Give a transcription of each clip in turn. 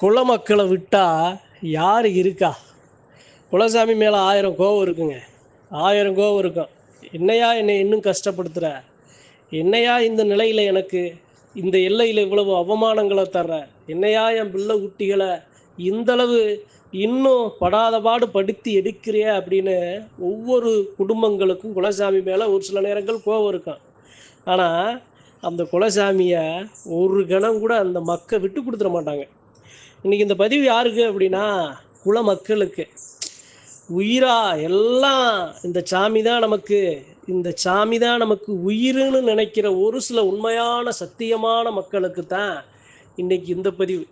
குலமக்களை விட்டால் யார் இருக்கா? குலசாமி மேலே ஆயிரம் கோவம் இருக்குங்க. ஆயிரம் கோவம் இருக்கும். என்னையா என்னை இன்னும் கஷ்டப்படுத்துகிற என்னையா இந்த நிலையில் எனக்கு இந்த எல்லையில் இவ்வளவு அவமானங்களை தர்ற? என்னையா என் பிள்ளை குட்டிகளை இந்தளவு இன்னும் படாத பாடு படுத்தி எடுக்கிறிய அப்படின்னு ஒவ்வொரு குடும்பங்களுக்கும் குலசாமி மேலே ஒரு சில நேரங்கள் கோவம் இருக்கும். ஆனால் அந்த குலசாமியை ஒரு கணம் கூட அந்த மக்கள் விட்டு கொடுத்துட மாட்டாங்க. இன்றைக்கி இந்த பதிவு யாருக்கு அப்படின்னா குல மக்களுக்கு. உயிரா எல்லாம் இந்த சாமி தான் நமக்கு. இந்த சாமி தான் நமக்கு உயிருன்னு நினைக்கிற ஒரு சில உண்மையான சத்தியமான மக்களுக்கு தான் இன்னைக்கு இந்த பதிவு.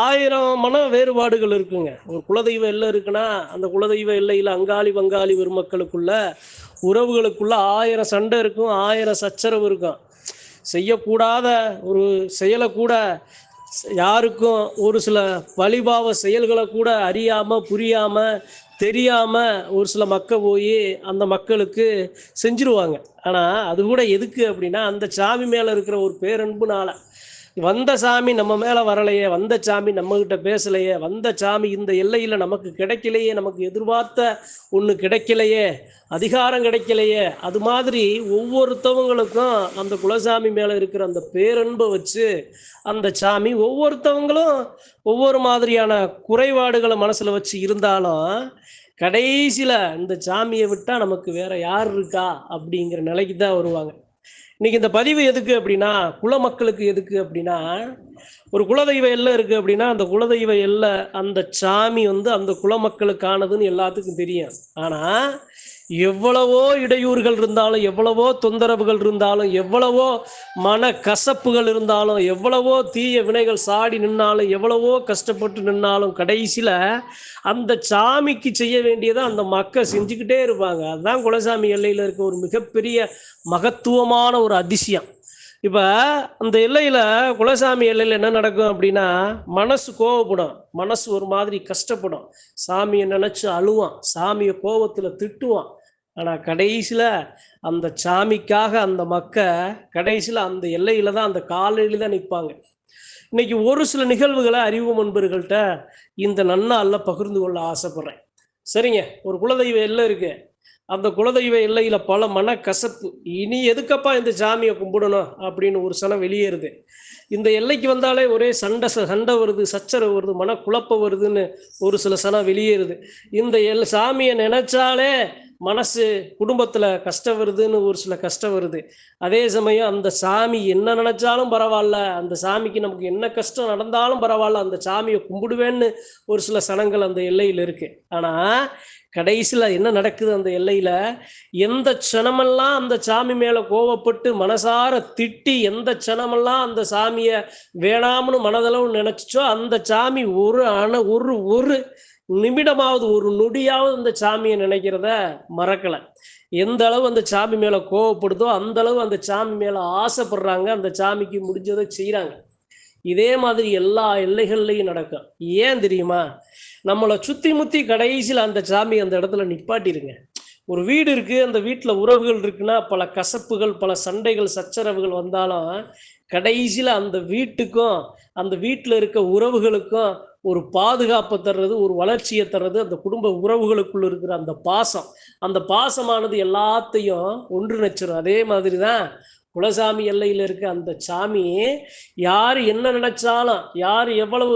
ஆயிரம் மன வேறுபாடுகள் இருக்குங்க. ஒரு குலதெய்வ எல்லை இருக்குன்னா அந்த குலதெய்வ எல்லையில் அங்காளி பங்காளி பெருமக்களுக்குள்ள உறவுகளுக்குள்ள ஆயிரம் சண்டை இருக்கும் ஆயிரம் சச்சரவு இருக்கும். செய்யக்கூடாத ஒரு செயலை கூட யாருக்கும் ஒரு சில வழிபாவ செயல்களை கூட அறியாமல் புரியாமல் தெரியாமல் ஒரு சில மக்கள் போய் அந்த மக்களுக்கு செஞ்சிருவாங்க. ஆனால் அது கூட எதுக்கு அப்படின்னா அந்த சாமி மேலே இருக்கிற ஒரு பேரன்புனால். வந்த சாமி நம்ம மேலே வரலையே வந்த சாமி நம்மக்கிட்ட பேசலையே வந்த சாமி இந்த எல்லையில் நமக்கு கிடைக்கலையே நமக்கு எதிர்பார்த்த ஒன்று கிடைக்கலையே அதிகாரம் கிடைக்கலையே அது மாதிரி ஒவ்வொருத்தவங்களுக்கும் அந்த குலசாமி மேலே இருக்கிற அந்த பேரன்பை வச்சு அந்த சாமி ஒவ்வொருத்தவங்களும் ஒவ்வொரு மாதிரியான குறைபாடுகளை மனசில் வச்சு இருந்தாலும் கடைசியில் இந்த சாமியை விட்டால் நமக்கு வேற யார் இருக்கா அப்படிங்கிற நிலைக்கு தான் வருவாங்க. இன்னைக்கு இந்த பதிவு எதுக்கு அப்படின்னா குல மக்களுக்கு எதுக்கு அப்படின்னா ஒரு குலதெய்வ எல்லை இருக்கு அப்படின்னா அந்த குலதெய்வ எல்லை அந்த சாமி வந்து அந்த குல மக்களுக்கானதுன்னு எல்லாத்துக்கும் தெரியும். ஆனா எவ்வளவோ இடையூறுகள் இருந்தாலும் எவ்வளவோ தொந்தரவுகள் இருந்தாலும் எவ்வளவோ மன கசப்புகள் இருந்தாலும் எவ்வளவோ தீய வினைகள் சாடி நின்னாலும் எவ்வளவோ கஷ்டப்பட்டு நின்னாலும் கடைசியில் அந்த சாமிக்கு செய்ய வேண்டியதை அந்த மக்கள் செஞ்சுக்கிட்டே இருப்பாங்க. அதுதான் குலசாமி எல்லையில் இருக்க ஒரு மிகப்பெரிய மகத்துவமான ஒரு அதிசயம். இப்போ அந்த எல்லையில் குலசாமி எல்லையில் என்ன நடக்கும் அப்படின்னா மனசு கோவப்படும். மனசு ஒரு மாதிரி கஷ்டப்படும். சாமியை நினச்சி அழுவான். சாமியை கோவத்தில் திட்டுவான். ஆனால் கடைசியில் அந்த சாமிக்காக அந்த மக்க கடைசியில் அந்த எல்லையில் தான் அந்த காலையில் தான் நிற்பாங்க இன்னைக்கு ஒரு சில நிகழ்வுகளை அறிவு முன்பர்கள்ட்ட இந்த நன்னாளில் பகிர்ந்து கொள்ள ஆசைப்படுறேன். சரிங்க ஒரு குலதெய்வ எல்லை இருக்கு. அந்த குலதெய்வ எல்லையில் பல மனக்கசப்பு இனி எதுக்கப்பா இந்த சாமியை கும்பிடணும் அப்படின்னு ஒரு சனம் வெளியேறுது. இந்த எல்லைக்கு வந்தாலே ஒரே சண்டை ச- சண்டை வருது சச்சரவு வருது மன குழப்பம் வருதுன்னு ஒரு சில சனம் வெளியேறுது. இந்த எல் சாமியை நினைச்சாலே மனசு குடும்பத்தில் கஷ்டம் வருதுன்னு ஒரு சில கஷ்டம் வருது. அதே சமயம் அந்த சாமி என்ன நினச்சாலும் பரவாயில்ல அந்த சாமிக்கு நமக்கு என்ன கஷ்டம் நடந்தாலும் பரவாயில்ல அந்த சாமியை கும்பிடுவேன்னு ஒரு சில சனங்கள் அந்த எல்லையில் இருக்கு. ஆனால் கடைசியில் என்ன நடக்குது அந்த எல்லையில்? எந்த க்ஷணமெல்லாம் அந்த சாமி மேலே கோவப்பட்டு மனசார திட்டி எந்த க்ஷணமெல்லாம் அந்த சாமியை வேணாம்னு மனதளவு நினச்சிச்சோ அந்த சாமி ஒரு அண ஒரு ஒரு நிமிடமாவது ஒரு நொடியாவது அந்த சாமியை நினைக்கிறத மறக்கலை. எந்த அளவு அந்த சாமி மேலே கோவப்படுதோ அந்த அளவு அந்த சாமி மேலே ஆசைப்படுறாங்க. அந்த சாமிக்கு முடிஞ்சதை செய்கிறாங்க இதே மாதிரி எல்லா எல்லைகள்லையும் நடக்கும். ஏன் தெரியுமா? நம்மளை சுற்றி முற்றி கடைசியில் அந்த சாமி அந்த இடத்துல நிப்பாட்டிருங்க. ஒரு வீடு இருக்குது அந்த வீட்டில் உறவுகள் இருக்குன்னா பல கசப்புகள் பல சண்டைகள் சச்சரவுகள் வந்தாலும் கடைசியில் அந்த வீட்டுக்கும் அந்த வீட்டில் இருக்க உறவுகளுக்கும் ஒரு பாதுகாப்பை தர்றது ஒரு வளர்ச்சியை தர்றது அந்த குடும்ப உறவுகளுக்குள்ள இருக்கிற அந்த பாசம். அந்த பாசமானது எல்லாத்தையும் ஒன்றிணைச்சிரும். அதே மாதிரி தான் குலசாமி எல்லையில் இருக்க அந்த சாமி யார் என்ன நினைச்சாலும் யார் எவ்வளவு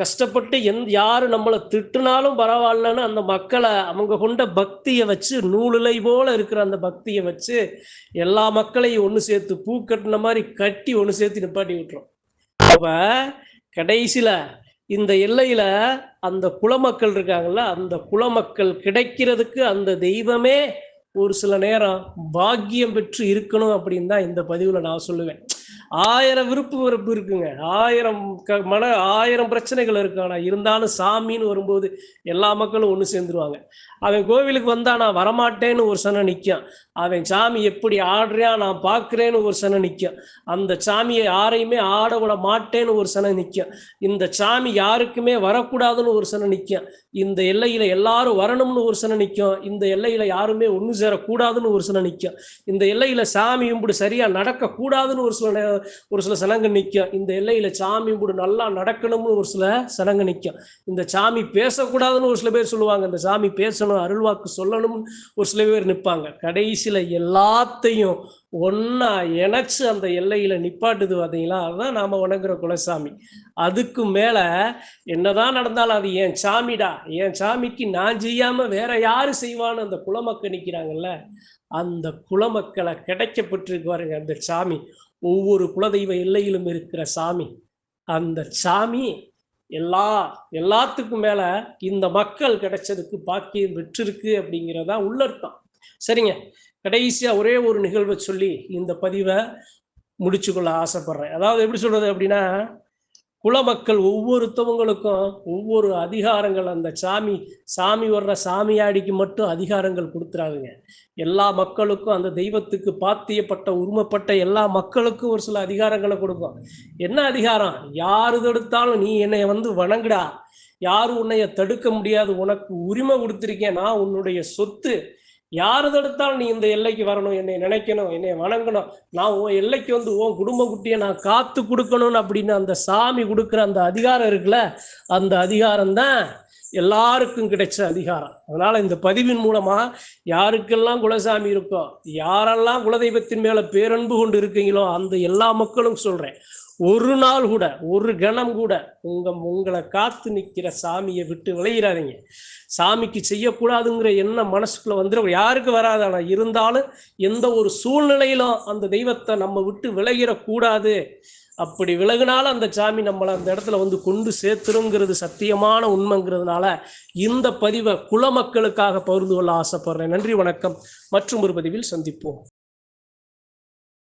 கஷ்டப்பட்டு எந் யார் நம்மளை திட்டுனாலும் பரவாயில்லன்னு அந்த மக்களை அவங்க கொண்ட பக்தியை வச்சு நூலிலை போல் இருக்கிற அந்த பக்தியை வச்சு எல்லா மக்களையும் ஒன்று சேர்த்து பூ கட்டின மாதிரி கட்டி ஒன்று சேர்த்து நிப்பாட்டி விட்டுரும். அப்போ கடைசியில் இந்த எல்லையில் அந்த குலமக்கள் இருக்காங்கல்ல அந்த குலமக்கள் கிடைக்கிறதுக்கு அந்த தெய்வமே ஒரு சில நேரம் பாக்கியம் பெற்று இருக்கணும் அப்படின்னு தான் இந்த பதிவில் நான் சொல்லுவேன். ஆயிரம் விருப்பு வெறுப்பு இருக்குங்க. ஆயிரம் க மன ஆயிரம் பிரச்சனைகள் இருக்கு. ஆனால் இருந்தாலும் சாமின்னு வரும்போது எல்லா மக்களும் ஒன்று சேர்ந்துருவாங்க. அவன் கோவிலுக்கு வந்தா நான் வரமாட்டேன்னு ஒரு சனம் நிற்கும் அவன் சாமி எப்படி ஆடுறியா நான் பார்க்குறேன்னு ஒரு சனம் நிற்கும் அந்த சாமியை யாரையுமே ஆட விட மாட்டேன்னு ஒரு சனம் நிற்கும் இந்த சாமி யாருக்குமே வரக்கூடாதுன்னு ஒரு சனம் நிற்கும் இந்த எல்லையில் எல்லாரும் வரணும்னு ஒரு சனம் நிற்கும் இந்த எல்லையில் யாருமே ஒன்று சேரக்கூடாதுன்னு ஒரு சனம் நிற்கும் இந்த எல்லையில் சாமி இப்படி சரியாக நடக்கக்கூடாதுன்னு ஒரு சில ஒரு சில சனங்க நிற்கும் இந்த எல்லையில் சாமி கூட நல்லா நடக்கணும்னு ஒரு சில சனங்க நிற்கும் இந்த சாமி பேசக்கூடாதுன்னு ஒரு சில பேர் சொல்லுவாங்க. இந்த சாமி பேசணும் அருள்வாக்கு சொல்லணும்னு ஒரு சில பேர் நிற்பாங்க. கடைசியில் எல்லாத்தையும் ஒன்றா இணைச்சு அந்த எல்லையில் நிப்பாட்டுது பார்த்தீங்களா அதுதான் நாம் வணங்குற குலசாமி. அதுக்கு மேலே என்னதான் நடந்தாலும் அது என் சாமிடா. என் சாமிக்கு நான் செய்யாமல் வேற யாரு செய்வான்னு அந்த குலமக்கள் நிற்கிறாங்கல்ல அந்த குலமக்களை கிடைக்கப்பட்டிருக்கு பாருங்க அந்த சாமி. ஒவ்வொரு குலதெய்வ எல்லையிலும் இருக்கிற சாமி. அந்த சாமி எல்லா எல்லாத்துக்கும் மேல இந்த மக்கள் கிடைச்சதுக்கு பாக்கியம் பெற்றிருக்கு அப்படிங்கிறதா உள்ளர்த்தம். சரிங்க. கடைசியாக ஒரே ஒரு நிகழ்வை சொல்லி இந்த பதிவை முடிச்சுக்கொள்ள ஆசைப்படுறேன். அதாவது எப்படி சொல்கிறது அப்படின்னா குலமக்கள் ஒவ்வொருத்தவங்களுக்கும் ஒவ்வொரு அதிகாரங்கள் அந்த சாமி சாமி வர்ற சாமியாடிக்கு மட்டும் அதிகாரங்கள் கொடுத்துறாதுங்க எல்லா மக்களுக்கும் அந்த தெய்வத்துக்கு பாத்தியப்பட்ட உரிமைப்பட்ட எல்லா மக்களுக்கும் ஒரு சில அதிகாரங்களை கொடுக்கும். என்ன அதிகாரம்? யாரு தடுத்தாலும் நீ என்னை வந்து வணங்குடா. யாரும் உன்னைய தடுக்க முடியாது? உனக்கு உரிமை கொடுத்துருக்கேன். நான் உன்னுடைய சொத்து. யாரு தடுத்தால் நீ இந்த எல்லைக்கு வரணும் என்னை நினைக்கணும் என்னை வணங்கணும். நான் உன் எல்லைக்கு வந்து உன் குடும்ப குட்டியை நான் காத்து கொடுக்கணும்னு அப்படின்னு அந்த சாமி கொடுக்குற அந்த அதிகாரம் இருக்குல்ல அந்த அதிகாரம் தான் எல்லாருக்கும் கிடைச்ச அதிகாரம். அதனால இந்த பதிவின் மூலமா யாருக்கெல்லாம் குலசாமி இருக்கோ யாரெல்லாம் குலதெய்வத்தின் மேல பேரன்பு கொண்டு இருக்கீங்களோ அந்த எல்லா மக்களும் சொல்றேன். ஒரு நாள் கூட ஒரு கணம் கூட உங்க உங்களை காத்து நிக்கிற சாமியை விட்டு விளையிறாதீங்க சாமிக்கு செய்யக்கூடாதுங்கிற எண்ணம் மனசுக்குள்ள வந்துடும் யாருக்கு வராது ஆனால் இருந்தாலும் எந்த ஒரு சூழ்நிலையிலும் அந்த தெய்வத்தை நம்ம விட்டு விலகிடக்கூடாது. அப்படி விலகுனாலும் அந்த சாமி நம்மளை அந்த இடத்துல வந்து கொண்டு சேர்த்துருங்கிறது சத்தியமான உண்மைங்கிறதுனால இந்த பதிவை குலமக்களுக்காக பகிர்ந்து கொள்ள ஆசைப்படுறேன். நன்றி வணக்கம். மற்றும் ஒரு பதிவில் சந்திப்போம்.